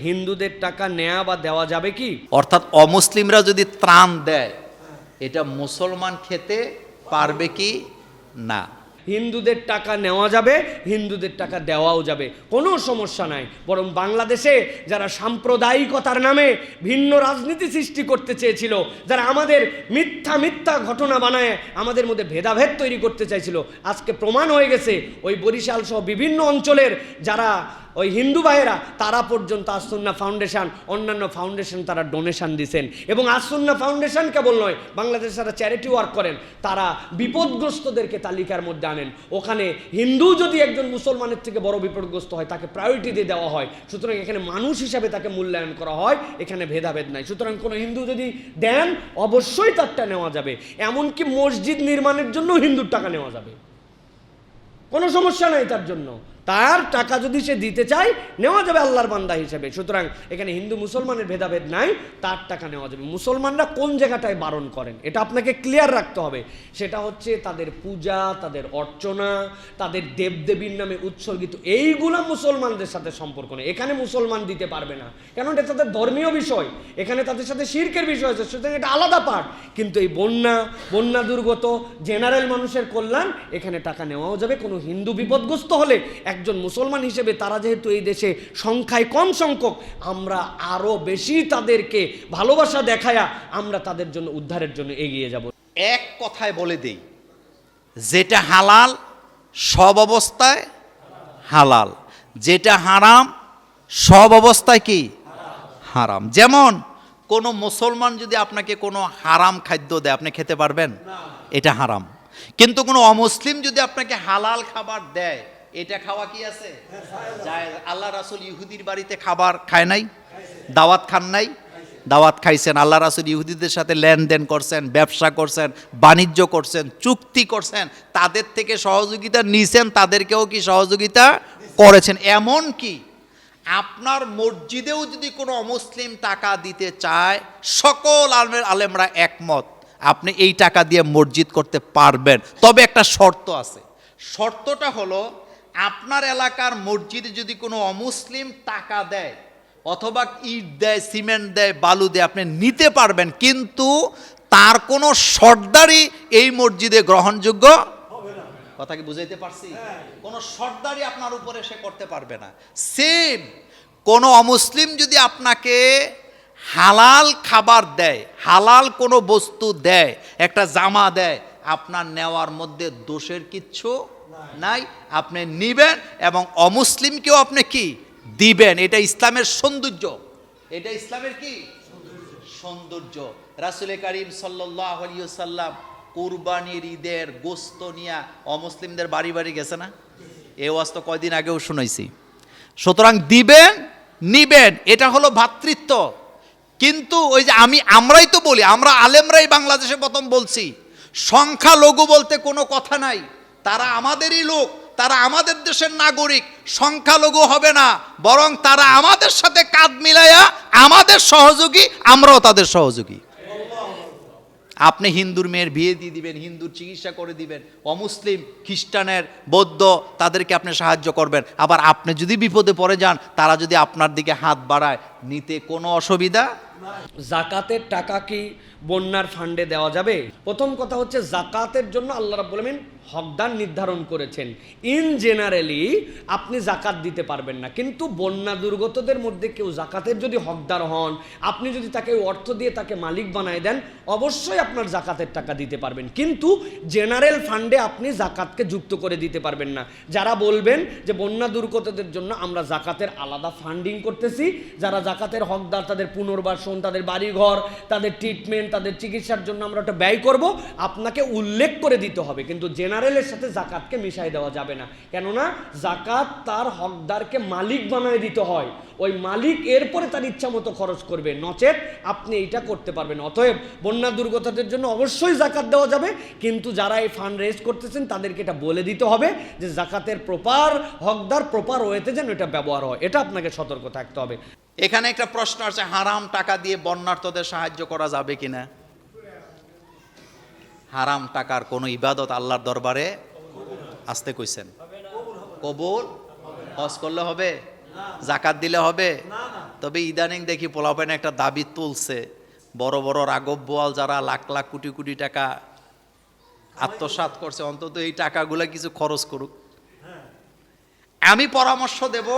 হিন্দুদের টাকা নেওয়া বা দেওয়া যাবে কি? অর্থাৎ অমুসলিমরা যদি ত্রাণ দেয় এটা মুসলমান খেতে পারবে কি না? হিন্দুদের টাকা নেওয়া যাবে হিন্দুদের টাকা দেওয়াও যাবে। কোনো সমস্যা নাই। বরং বাংলাদেশে যারা সাম্প্রদায়িকতার নামে ভিন্ন রাজনীতি সৃষ্টি করতে চেয়েছিল যারা আমাদের মিথ্যা মিথ্যা ঘটনা বানায় আমাদের মধ্যে ভেদাভেদ তৈরি করতে চাইছিল আজকে প্রমাণ হয়ে গেছে ওই বরিশাল সহ বিভিন্ন অঞ্চলের যারা ওই হিন্দু ভাইয়েরা, তারা পর্যন্ত আসন্না ফাউন্ডেশন অন্যান্য ফাউন্ডেশন তারা ডোনেশন দিছেন। এবং আসন্না ফাউন্ডেশন কেবল নয়, বাংলাদেশ যারা চ্যারিটি ওয়ার্ক করেন, তারা বিপদগ্রস্তদেরকে তালিকার মধ্যে আনেন। ওখানে হিন্দু যদি একজন মুসলমানের থেকে বড় বিপদগ্রস্ত হয়, তাকে প্রায়োরিটি দিয়ে দেওয়া হয়। সুতরাং এখানে মানুষ হিসাবে তাকে মূল্যায়ন করা হয়, এখানে ভেদাভেদ নাই। সুতরাং কোনো হিন্দু যদি দেন, অবশ্যই তারটা নেওয়া যাবে। এমনকি মসজিদ নির্মাণের জন্য হিন্দুর টাকা নেওয়া যাবে। কোনো সমস্যা নাই তার জন্য। তার টাকা যদি সে দিতে চায়, নেওয়া যাবে আল্লাহর বান্দা হিসেবে। সুতরাং এখানে হিন্দু মুসলমানের ভেদাভেদ নাই, তার টাকা নেওয়া যাবে। মুসলমানরা কোন জায়গাটায় বারণ করেন? এটা আপনাকে ক্লিয়ার রাখতে হবে। সেটা হচ্ছে তাদের পূজা, তাদের অর্চনা, তাদের দেবদেবীর নামে উৎসর্গিত, এইগুলা মুসলমানদের সাথে সম্পর্ক নেই। এখানে মুসলমান দিতে পারবে না। কেন এটা তাদের ধর্মীয় বিষয়। এখানে তাদের সাথে শির্কের বিষয় আছে, সুতরাং এটা আলাদা পার্ট কিন্তু এই বন্যা বন্যা দুর্গত, জেনারেল মানুষের কল্যাণ, এখানে টাকা নেওয়াও যাবে। কোনো হিন্দু বিপদগ্রস্ত হলে একজন মুসলমান হিসেবে তারা যেহেতু এই দেশে সংখ্যায় কম সংখ্যক, আমরা আরও বেশি তাদেরকে ভালোবাসা দেখায়া আমরা তাদের জন্য উদ্ধারের জন্য এগিয়ে যাব। এক কথায় বলে দেই, যেটা হালাল সব অবস্থায় হালাল, যেটা হারাম সব অবস্থায় কি? হারাম। যেমন কোনো মুসলমান যদি আপনাকে কোনো হারাম খাদ্য দেয়, আপনি খেতে পারবেন? এটা হারাম। কিন্তু কোনো অমুসলিম যদি আপনাকে হালাল খাবার দেয় এটা খাওয়া কি আছে? আল্লাহ রাসুল ইহুদির বাড়িতে খাবার খায় নাই? দাওয়াত খান নাই? দাওয়াত খাইছেন। আল্লাহ রাসুল ইহুদিদের সাথে লেনদেন করছেন, ব্যবসা করছেন, বাণিজ্য করছেন, চুক্তি করছেন। তাদের থেকে সহযোগিতা নিছেন, তাদেরকেও কি সহযোগিতা করেছেন? এমন কি, আপনার মসজিদেও যদি কোনো অমুসলিম টাকা দিতে চায়, সকল আলমের আলেমরা একমত, আপনি এই টাকা দিয়ে মসজিদ করতে পারবেন। তবে একটা শর্ত আছে। শর্তটা হলো আপনার এলাকার মসজিদে যদি কোনো অমুসলিম টাকা দেয় অথবা ইট দেয় সিমেন্ট দেয় বালু দেয় আপনি নিতে পারবেন কিন্তু তার কোনো সর্দারি এই মসজিদে গ্রহণযোগ্য কথা কি বুঝাইতে পারছি? কোনো সর্দারি আপনার উপরে সে করতে পারবে না। সেম কোনো অমুসলিম যদি আপনাকে হালাল খাবার দেয় হালাল কোনো বস্তু দেয় একটা জামা দেয় আপনার নেওয়ার মধ্যে দোষের কিচ্ছু নাই, আপনি নিবেন এবং অমুসলিমকেও আপনি কি? দিবেন। এটা ইসলামের সৌন্দর্য। এটা ইসলামের কি? সৌন্দর্য। রাসুল করিম সাল্লাম কুরবানির ঈদের গোস্ত নিয়া অমুসলিমদের বাড়ি বাড়ি গেছে না? এ ওয়াজ তো কয়দিন আগেও শুনাইছি। সুতরাং দিবেন, নিবেন, এটা হলো ভাতৃত্ব। কিন্তু ওই যে আমি, আমরাই তো বলি, আমরা আলেমরাই বাংলাদেশে প্রথম বলছি সংখ্যা লঘু বলতে কোনো কথা নাই। তারা আমাদেরই লোক, তারা আমাদের দেশের নাগরিক, সংখ্যালঘু হবে না, বরং তারা আমাদের সাথে কাঁধ মিলাইয়া আমাদের সহযোগী, আমরাও তাদের সহযোগী। আপনি হিন্দুর মেয়ের বিয়ে দিয়ে দিবেন, হিন্দুর চিকিৎসা করে দিবেন, অমুসলিম, খ্রিস্টানের, বৌদ্ধ, তাদেরকে আপনি সাহায্য করবেন। আবার আপনি যদি বিপদে পড়ে যান, তারা যদি আপনার দিকে হাত বাড়ায় নিতে কোনো অসুবিধা? জাকাতের টাকা কি বন্যার ফান্ডে দেওয়া যাবে? প্রথম কথা হচ্ছে জাকাতের জন্য আল্লাহ রাব্বুল আমিন নির্ধারণ করেছেন। ইন জেনারেলি আপনি জাকাত দিতে পারবেন না। কিন্তু বন্যা দুর্গতদের মধ্যে কেউ জাকাতের যদি হকদার হন, আপনি যদি তাকে অর্থ দিয়ে তাকে মালিক বানায় দেন, অবশ্যই আপনার জাকাতের টাকা দিতে পারবেন। কিন্তু জেনারেল ফান্ডে আপনি জাকাতকে যুক্ত করে দিতে পারবেন না। যারা বলবেন যে বন্যা দুর্গতদের জন্য আমরা জাকাতের আলাদা ফান্ডিং করতেছি, যারা জাকাতের হকদার, তাদের পুনর্বাসন, তাদের বাড়িঘর, তাদের ট্রিটমেন্ট তাদের চিকিৎসার জন্য আমরা ওটা ব্যয় করব। আপনাকে উল্লেখ করে দিতে হবে, কিন্তু জেনারেলের সাথে জাকাতকে মিশাই দেওয়া যাবে না। কেননা জাকাত তার হকদারকে মালিক বানায় দিতে হয়। ওই মালিক এরপরে তার ইচ্ছা মতো খরচ করবে। নচেত আপনি এইটা করতে পারবেন। অতএব বন্যা দুর্গতদের জন্য অবশ্যই জাকাত দেওয়া যাবে, কিন্তু যারা এই ফান্ড রেজ করতেছেন, তাদেরকে এটা বলে দিতে হবে যে জাকাতের প্রপার হকদার প্রপার ওয়েতে যেন এটা ব্যবহার হয়। এটা আপনাকে সতর্ক থাকতে হবে। এখানে একটা প্রশ্ন আছে হারাম টাকা দিয়ে বন্যার্থদের সাহায্য করা যাবে কিনা? হারাম টাকার কোনো ইবাদত আল্লাহর দরবারে আসতে কইছেন। কবুল? হজ করলে হবে? জাকাত দিলে হবে? তবে ইদানিং দেখি পোলাপেন একটা দাবি তুলছে, বড় বড় রাগব বোয়াল যারা লাখ লাখ কোটি কোটি টাকা আত্মসাৎ করছে, অন্তত এই টাকাগুলো কিছু খরচ করুক। আমি পরামর্শ দেব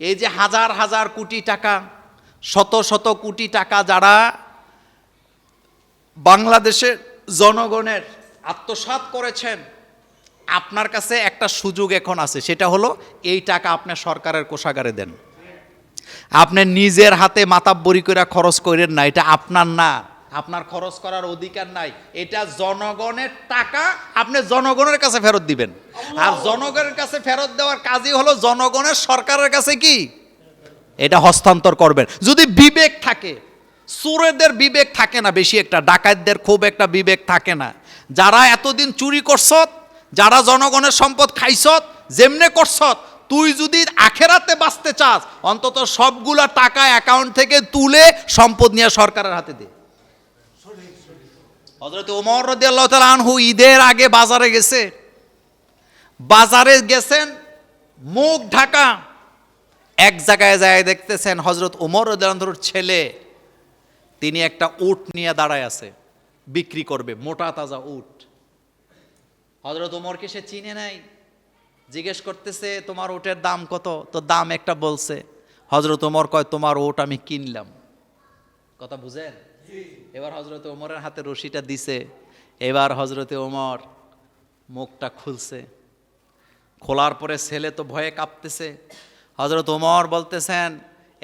এই যে হাজার হাজার কোটি টাকা, শত শত কোটি টাকা যারা বাংলাদেশের জনগণের আত্মসাৎ করেছেন, আপনার কাছে একটা সুযোগ এখন আছে, সেটা হলো এই টাকা আপনার সরকারের কোষাগারে দেন। আপনি নিজের হাতে মাতাব্বরি করে খরচ করেন না, এটা আপনার না, আপনার খরচ করার অধিকার নাই, এটা জনগণের টাকা আপনি জনগণের কাছে ফেরত দিবেন। আর জনগণের কাছে ফেরত দেওয়ার কাজই হলো জনগণের সরকারের কাছে কি? এটা হস্তান্তর করবেন। যদি বিবেক থাকে, সুরেদের বিবেক থাকে না বেশি একটা, ডাকাতদের খুব একটা বিবেক থাকে না। যারা এতদিন চুরি করছত, যারা জনগণের সম্পদ খাইছত, যেমনে করছত, তুই যদি আখেরাতে বাঁচতে চাস, অন্তত সবগুলা টাকা অ্যাকাউন্ট থেকে তুলে সম্পদ নিয়ে সরকারের হাতে দে। হজরত ওমর রদি আল্লাহ আনহু ঈদের আগে বাজারে গেছে। বাজারে গেছেন, মুখ ঢাকা, এক জায়গায় যায় দেখতেছেন হজরত ওমর রদানধুর ছেলে, তিনি একটা উট নিয়ে দাঁড়ায় আছে, বিক্রি করবে, মোটা তাজা উট। হজরত ওমরকে সে চিনে নাই, জিজ্ঞেস করতেছে, তোমার ওটের দাম কত? তো দাম একটা বলছে হজরত ওমর কয়, তোমার ওট আমি কিনলাম। কথা বুঝেন? এবার হজরত ওমরের হাতে রশিটা দিছে, এবার হজরতে ওমর মুখটা খুলছে। খোলার পরে ছেলে তো ভয়ে কাঁপতেছে। হজরত ওমর বলতেছেন,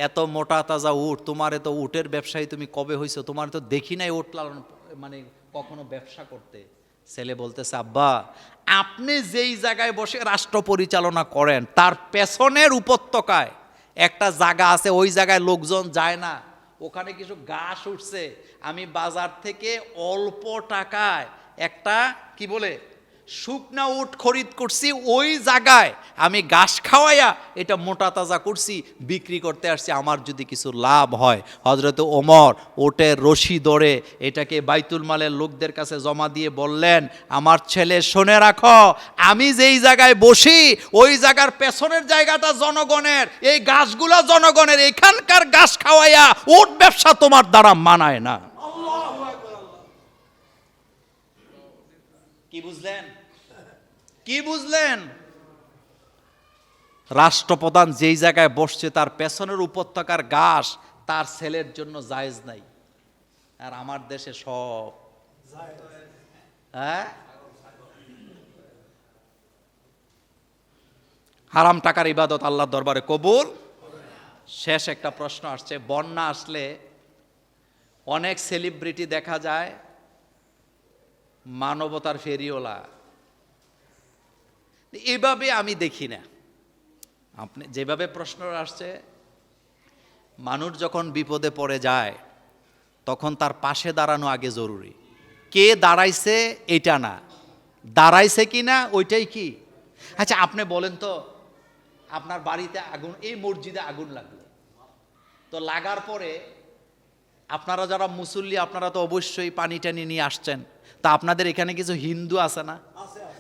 এত মোটা তাজা উট, তোমার এত উটের ব্যবসায়ী তুমি কবে হইছো? তোমার তো দেখি নাই উট লালন মানে কখনো ব্যবসা করতে। ছেলে বলতেছে, আব্বা, আপনি যেই জায়গায় বসে রাষ্ট্র পরিচালনা করেন, তার পেছনের উপত্যকায় একটা জায়গা আছে, ওই জায়গায় লোকজন যায় না। ওখানে কিছু গাছ উঠছে। আমি বাজার থেকে অল্প টাকায় একটা, কি বলে শুকনা উট খরিদ করছি, ওই জায়গায় আমি ঘাস খাওয়াইয়া এটা মোটা তাজা করছি, বিক্রি করতে আসছি, আমার যদি কিছু লাভ হয়। হজরত ওমর ওটের রশি ধরে এটাকে বাইতুল মালের লোকদের কাছে জমা দিয়ে বললেন, আমার ছেলে, শুনে রাখো, আমি যেই জায়গায় বসি, ওই জায়গার পেছনের জায়গাটা জনগণের, এই গাছগুলা জনগণের, এখানকার গাছ খাওয়াইয়া ওট ব্যবসা তোমার দ্বারা মানায় না। বুঝলেন? কি বুঝলেন? রাষ্ট্রপ্রধান যেই জায়গায় বসছে, তার পেছনের উপত্যকার ঘাস তার ছেলের জন্য জায়েজ নাই। আর আমার দেশে সব। হ্যাঁ? হারাম টাকার ইবাদত আল্লাহ দরবারে কবুল? শেষ একটা প্রশ্ন আসছে, বন্যা আসলে অনেক সেলিব্রিটি দেখা যায় মানবতার ফেরিওলা এভাবে আমি দেখি না। আপনি যেভাবে প্রশ্ন আসছে, মানুষ যখন বিপদে পড়ে যায়, তখন তার পাশে দাঁড়ানো আগে জরুরি। কে দাঁড়াইছে এটা না। দাঁড়াইছে কি না, ওইটাই কি? আচ্ছা আপনি বলেন তো, আপনার বাড়িতে আগুন, এই মসজিদে আগুন লাগল। তো লাগার পরে আপনারা যারা মুসল্লি আপনারা তো অবশ্যই পানি টানি নিয়ে আসছেন। তা আপনাদের এখানে কিছু হিন্দু আছে না?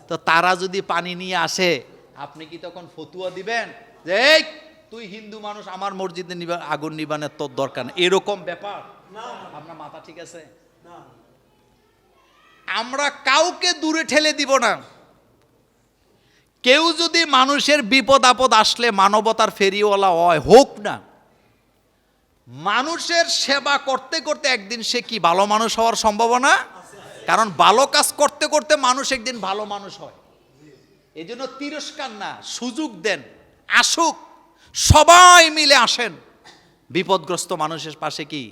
তো তারা যদি পানি নিয়ে আসে আপনি কি তখন ফতুয়া দিবেন? যে তুই হিন্দু মানুষ আমার মসজিদে নিবা আগুন নিবানের তোর দরকার নেই।" এরকম ব্যাপার? আপনার মাথা ঠিক আছে? আমরা কাউকে দূরে ঠেলে দিব না। কেউ যদি মানুষের বিপদ আপদ আসলে মানবতার ফেরিওয়ালা হয় হোক না। মানুষের সেবা করতে করতে একদিন সে কি ভালো মানুষ হওয়ার সম্ভাবনা? কারণ ভালো কাজ করতে করতে মানুষ একদিন ভালো মানুষ হয়। এই জন্য তিরস্কার না, সুযোগ দেন, আসুক, সবাই মিলে আসেন। বিপদগ্রস্ত মানুষের পাশে কি?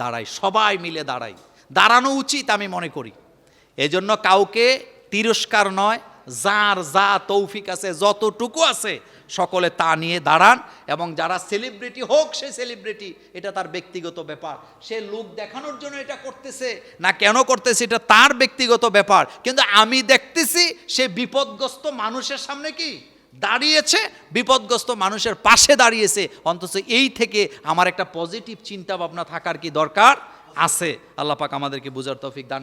দাঁড়াই, সবাই মিলে দাঁড়াই। দাঁড়ানো উচিত আমি মনে করি। এজন্য কাউকে তিরস্কার নয়, যার যা তৌফিক আছে, যতটুকু আছে সকলে তা নিয়ে দাঁড়ান এবং যারা সেলিব্রিটি হোক সে সেলিব্রিটি এটা তার ব্যক্তিগত ব্যাপার। সে লোক দেখানোর জন্য এটা করতেছে না কেন করতেছে, এটা তার ব্যক্তিগত ব্যাপার। কিন্তু আমি দেখতেছি সে বিপদগ্রস্ত মানুষের সামনে কি? দাঁড়িয়েছে, বিপদগ্রস্ত মানুষের পাশে দাঁড়িয়েছে। অন্তত এই থেকে আমার একটা পজিটিভ চিন্তা ভাবনা থাকার কি দরকার? আছে। আল্লাহ পাক আমাদেরকে বুঝার তৌফিক দান